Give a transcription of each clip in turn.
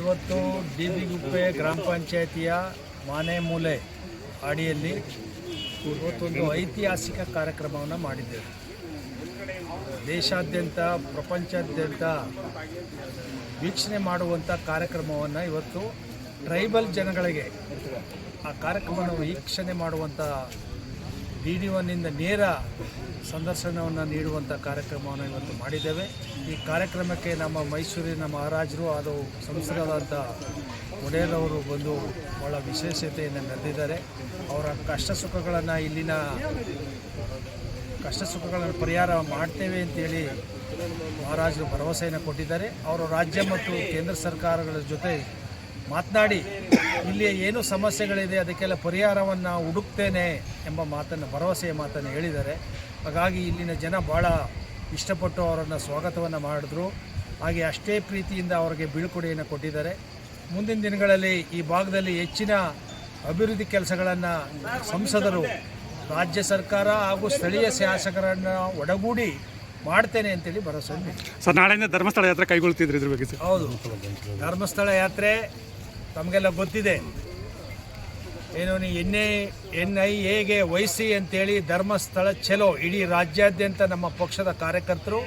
ಇವತ್ತು D B ಗುಪ್ಪೆ ಗ್ರಾಮ ಪಂಚಾಯತಿಯ ಮಾನೆ ಮೂಲೆ ಅಡಿಯಲ್ಲಿ ಇವತ್ತೊಂದು ಐತಿಹಾಸಿಕ ಕಾರ್ಯಕ್ರಮವನ್ನು ಮಾಡಿದ್ದೇವೆ. ದೇಶಾದ್ಯಂತ ಪ್ರಪಂಚಾದ್ಯಂತ ವೀಕ್ಷಣೆ ಮಾಡುವಂಥ ಕಾರ್ಯಕ್ರಮವನ್ನು ಇವತ್ತು ಟ್ರೈಬಲ್ ಜನಗಳಿಗೆ ಆ ಕಾರ್ಯಕ್ರಮವನ್ನು ವೀಕ್ಷಣೆ ಮಾಡುವಂಥ ಡಿ ಡಿ ಒನ್ನಿಂದ ನೇರ ಸಂದರ್ಶನವನ್ನು ನೀಡುವಂಥ ಕಾರ್ಯಕ್ರಮವನ್ನು ಇವತ್ತು ಮಾಡಿದ್ದೇವೆ. ಈ ಕಾರ್ಯಕ್ರಮಕ್ಕೆ ನಮ್ಮ ಮೈಸೂರಿನ ಮಹಾರಾಜರು ಅದು ಸಂಸದರಾದಂಥ ಒಡೆಯರವರು ಬಂದು ಭಾಳ ವಿಶೇಷತೆಯನ್ನು ಮೆರೆದಿದ್ದಾರೆ ಅವರ ಕಷ್ಟ ಸುಖಗಳನ್ನು ಇಲ್ಲಿನ ಕಷ್ಟ ಸುಖಗಳನ್ನು ಪರಿಹಾರ ಮಾಡ್ತೇವೆ ಅಂತೇಳಿ ಮಹಾರಾಜರು ಭರವಸೆಯನ್ನು ಕೊಟ್ಟಿದ್ದಾರೆ. ಅವರು ರಾಜ್ಯ ಮತ್ತು ಕೇಂದ್ರ ಸರ್ಕಾರಗಳ ಜೊತೆ ಮಾತನಾಡಿ ಇಲ್ಲಿ ಏನು ಸಮಸ್ಯೆಗಳಿದೆ ಅದಕ್ಕೆಲ್ಲ ಪರಿಹಾರವನ್ನು ಹುಡುಕ್ತೇನೆ ಎಂಬ ಮಾತನ್ನು ಭರವಸೆಯ ಮಾತನ್ನು ಹೇಳಿದ್ದಾರೆ. ಹಾಗಾಗಿ ಇಲ್ಲಿನ ಜನ ಭಾಳ ಇಷ್ಟಪಟ್ಟು ಅವರನ್ನು ಸ್ವಾಗತವನ್ನು ಮಾಡಿದ್ರು. ಹಾಗೆ ಅಷ್ಟೇ ಪ್ರೀತಿಯಿಂದ ಅವರಿಗೆ ಬೀಳ್ಕೊಡುಗೆಯನ್ನು ಕೊಟ್ಟಿದ್ದಾರೆ. ಮುಂದಿನ ದಿನಗಳಲ್ಲಿ ಈ ಭಾಗದಲ್ಲಿ ಹೆಚ್ಚಿನ ಅಭಿವೃದ್ಧಿ ಕೆಲಸಗಳನ್ನು ಸಂಸದರು ರಾಜ್ಯ ಸರ್ಕಾರ ಹಾಗೂ ಸ್ಥಳೀಯ ಶಾಸಕರನ್ನು ಒಡಗೂಡಿ ಮಾಡ್ತೇನೆ ಅಂತೇಳಿ ಭರವಸೆ. ಸರ್ ನಾಳೆಯಿಂದ ಧರ್ಮಸ್ಥಳ ಯಾತ್ರೆ ಕೈಗೊಳ್ತಿದ್ರು ಇದ್ರ ಬಗ್ಗೆ ಹೌದು. ಧರ್ಮಸ್ಥಳ ಯಾತ್ರೆ ತಮಗೆಲ್ಲ ಗೊತ್ತಿದೆ. ಏನು ಎನ್ ಐ ಎನ್ ಐ ಎಗೆ ವಹಿಸಿ ಅಂತೇಳಿ ಧರ್ಮಸ್ಥಳ ಚಲೋ ಇಡೀ ರಾಜ್ಯಾದ್ಯಂತ ನಮ್ಮ ಪಕ್ಷದ ಕಾರ್ಯಕರ್ತರು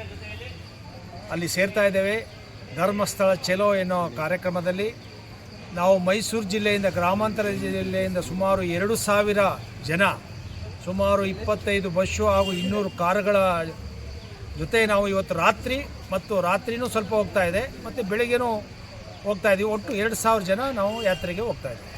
ಅಲ್ಲಿ ಸೇರ್ತಾ ಇದ್ದೇವೆ. ಧರ್ಮಸ್ಥಳ ಚಲೋ ಎನ್ನೋ ಕಾರ್ಯಕ್ರಮದಲ್ಲಿ ನಾವು ಮೈಸೂರು ಜಿಲ್ಲೆಯಿಂದ, ಗ್ರಾಮಾಂತರ ಜಿಲ್ಲೆಯಿಂದ ಸುಮಾರು ಎರಡು ಸಾವಿರ ಜನ, ಸುಮಾರು ಇಪ್ಪತ್ತೈದು ಬಸ್ಸು ಹಾಗೂ ಇನ್ನೂರು ಕಾರುಗಳ ಜೊತೆ ನಾವು ಇವತ್ತು ರಾತ್ರಿ ಮತ್ತು ರಾತ್ರಿನೂ ಸ್ವಲ್ಪ ಹೋಗ್ತಾ ಇದೆ. ಮತ್ತು ಬೆಳಿಗ್ಗೆನೂ ಹೋಗ್ತಾ ಇದ್ದೀವಿ ಒಟ್ಟು ಎರಡು ಸಾವಿರ ಜನ ನಾವು ಯಾತ್ರೆಗೆ ಹೋಗ್ತಾ ಇದ್ದೀವಿ